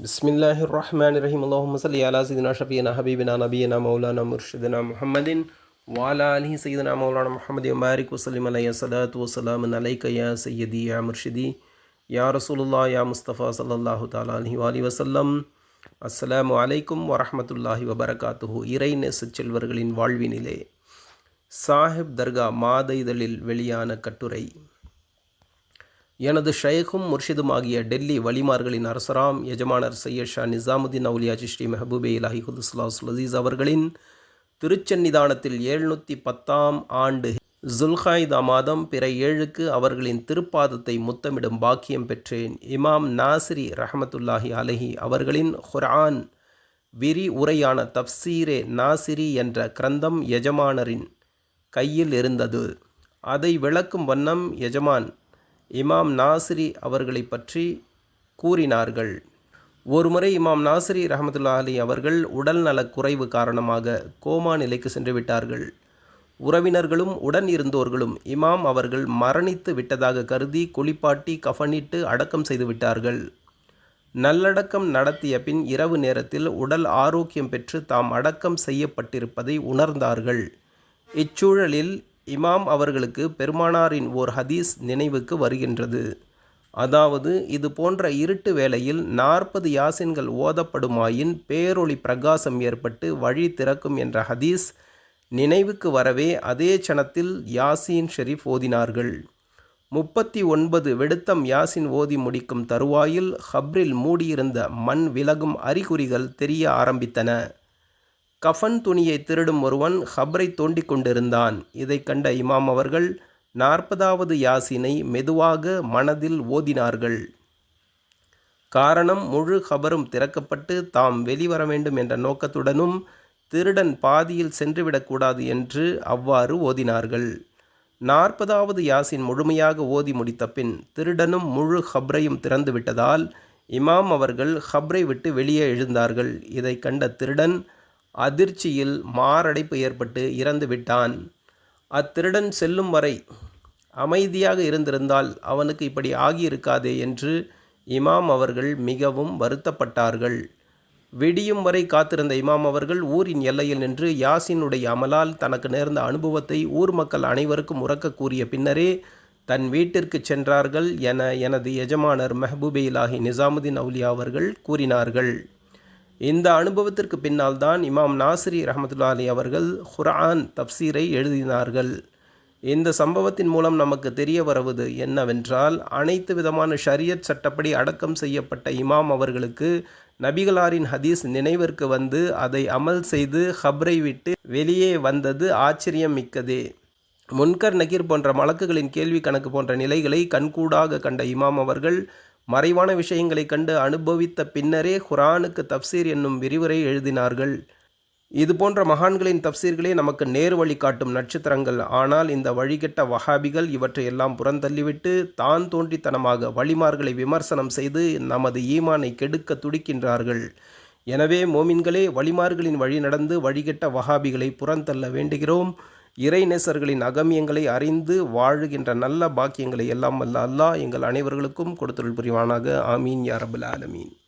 بسم الله الرحمن الرحيم اللهم صل على سيدنا شفينا حبيبنا نبينا مولانا مرشدنا محمد وعلى آله سيدنا مولانا محمد وبارك وسلم عليه الصلاة والسلام عليك يا سيدي يا مرشدي يا رسول الله يا مصطفى صلى الله تعالى عليه وآله وسلم அஸ்ஸலாமு அலைக்கும் வரஹ்மத்துல்லாஹி வபரகாத்துஹு இறை நேசச் செல்வர்களின் வாழ்வினிலே சாஹிப் தர்கா மாத இதழில் வெளியான கட்டுரை எனது ஷேக்கும் முர்ஷிதுமாகிய டெல்லி வலிமார்களின் அரசராம் எஜமானர் சையத் ஷா நிசாமுதீன் அவுலியாஜி ஸ்ரீ மெஹபூபே இலாஹி குதுஸ்லாஸ் லசீஸ் அவர்களின் திருச்சன்னிதானத்தில் எழுநூற்றி பத்தாம் ஆண்டு ஜுல்ஹாய்தா மாதம் பிற ஏழுக்கு அவர்களின் திருப்பாதத்தை முத்தமிடும் பாக்கியம் பெற்றேன். இமாம் நாசிரி ரஹமத்துல்லாஹி அலஹி அவர்களின் ஹுர்ஆன் விரி உரையான தப்சீரே நாசிரி என்ற கிரந்தம் எஜமானரின் கையில் இருந்தது. அதை விளக்கும் வண்ணம் எஜமான் இமாம் நாசிரி அவர்களை பற்றி கூறினார்கள். ஒருமுறை இமாம் நாசிரி ரஹமத்துல்லா அலி அவர்கள் உடல் நலக் குறைவு காரணமாக கோமா நிலைக்கு சென்று விட்டார்கள். உறவினர்களும் உடன் இருந்தோர்களும் இமாம் அவர்கள் மரணித்து விட்டதாக கருதி குளிப்பாட்டி கஃனிட்டு அடக்கம் செய்து விட்டார்கள். நல்லடக்கம் நடத்திய பின் இரவு நேரத்தில் உடல் ஆரோக்கியம் பெற்று தாம் அடக்கம் செய்யப்பட்டிருப்பதை உணர்ந்தார்கள். இச்சூழலில் இமாம் அவர்களுக்கு பெருமானாரின் ஓர் ஹதீஸ் நினைவுக்கு வருகின்றது. அதாவது இது போன்ற இருட்டு வேளையில் நாற்பது யாசின்கள் ஓதப்படுமாயின் பேரொளி பிரகாசம் ஏற்பட்டு வழி திறக்கும் என்ற ஹதீஸ் நினைவுக்கு வரவே அதே சனத்தில் யாசின் ஷெரீஃப் ஓதினார்கள். முப்பத்தி ஒன்பது வெடுத்தம் யாசின் ஓதி முடிக்கும் தருவாயில் ஹப்ரில் மூடியிருந்த மண் விலகும் அறிகுறிகள் தெரிய ஆரம்பித்தன. கஃன் துணியை திருடும் ஒருவன் ஹப்ரை தோண்டிக் கொண்டிருந்தான். இதை கண்ட இமாம் அவர்கள் நாற்பதாவது யாசினை மெதுவாக மனதில் ஓதினார்கள். காரணம் முழு ஹபரும் திறக்கப்பட்டு தாம் வெளிவர வேண்டும் என்ற நோக்கத்துடனும் திருடன் பாதியில் சென்றுவிடக்கூடாது என்று அவ்வாறு ஓதினார்கள். நாற்பதாவது யாசின் முழுமையாக ஓதி முடித்த பின் திருடனும் முழு ஹப்ரையும் திறந்து விட்டதால் இமாம் அவர்கள் ஹப்ரை விட்டு வெளியே எழுந்தார்கள். இதை கண்ட திருடன் அதிர்ச்சியில் மாரடைப்பு ஏற்பட்டு இறந்து விட்டான். அத்திருடன் செல்லும் வரை அமைதியாக இருந்திருந்தால் அவனுக்கு இப்படி ஆகியிருக்காதே என்று இமாம் அவர்கள் மிகவும் வருத்தப்பட்டார்கள். விடியும் வரை காத்திருந்த இமாம் அவர்கள் ஊரின் எல்லையில் நின்று யாசினுடைய அமலால் தனக்கு நேர்ந்த அனுபவத்தை ஊர் மக்கள் அனைவருக்கும் உறக்க கூறிய பின்னரே தன் வீட்டிற்கு சென்றார்கள் என எனது எஜமானர் மெஹபூபே இலாஹி நிசாமுதீன் அவுலியா அவர்கள் கூறினார்கள். இந்த அனுபவத்திற்கு பின்னால் தான் இமாம் நாசிரி ரஹமத்துல்லா அலி அவர்கள் ஹுரான் தப்சீரை எழுதினார்கள். இந்த சம்பவத்தின் மூலம் நமக்கு தெரிய வருவது என்னவென்றால் அனைத்து விதமான ஷரியத் சட்டப்படி அடக்கம் செய்யப்பட்ட இமாம் அவர்களுக்கு நபிகளாரின் ஹதீஸ் நினைவிற்கு வந்து அதை அமல் செய்து ஹப்ரை விட்டு வெளியே வந்தது ஆச்சரியம் மிக்கதே. முன்கர் நகீர் போன்ற மலக்குகளின் கேள்வி கணக்கு போன்ற நிலைகளை கண்கூடாக கண்ட இமாம் அவர்கள் மறைவான விஷயங்களை கண்டு அனுபவித்த பின்னரே குரானுக்கு தப்சீர் என்னும் விரிவுரை எழுதினார்கள். இது போன்ற மகான்களின் தப்சீர்களே நமக்கு நேர் வழி காட்டும் நட்சத்திரங்கள். ஆனால் இந்த வழிகெட்ட வஹாபிகள் இவற்றை எல்லாம் புறந்தள்ளிவிட்டு தான் தோன்றித்தனமாக வழிமார்களை விமர்சனம் செய்து நமது ஈமானை கெடுக்க துடிக்கின்றார்கள். எனவே மோமின்களே வழிமார்களின் வழி நடந்து வழிகெட்ட வஹாபிகளை புறந்தள்ள வேண்டுகிறோம். இறைநேசர்களின் அகமியங்களை அறிந்து வாழுகின்ற நல்ல பாக்கியங்களை எல்லாம் அல்ல அல்லாஹ் எங்கள் அனைவர்களுக்கும் கொடுத்துருள் புரிவானாக. ஆமீன் யாரபுல் ஆலமீன்.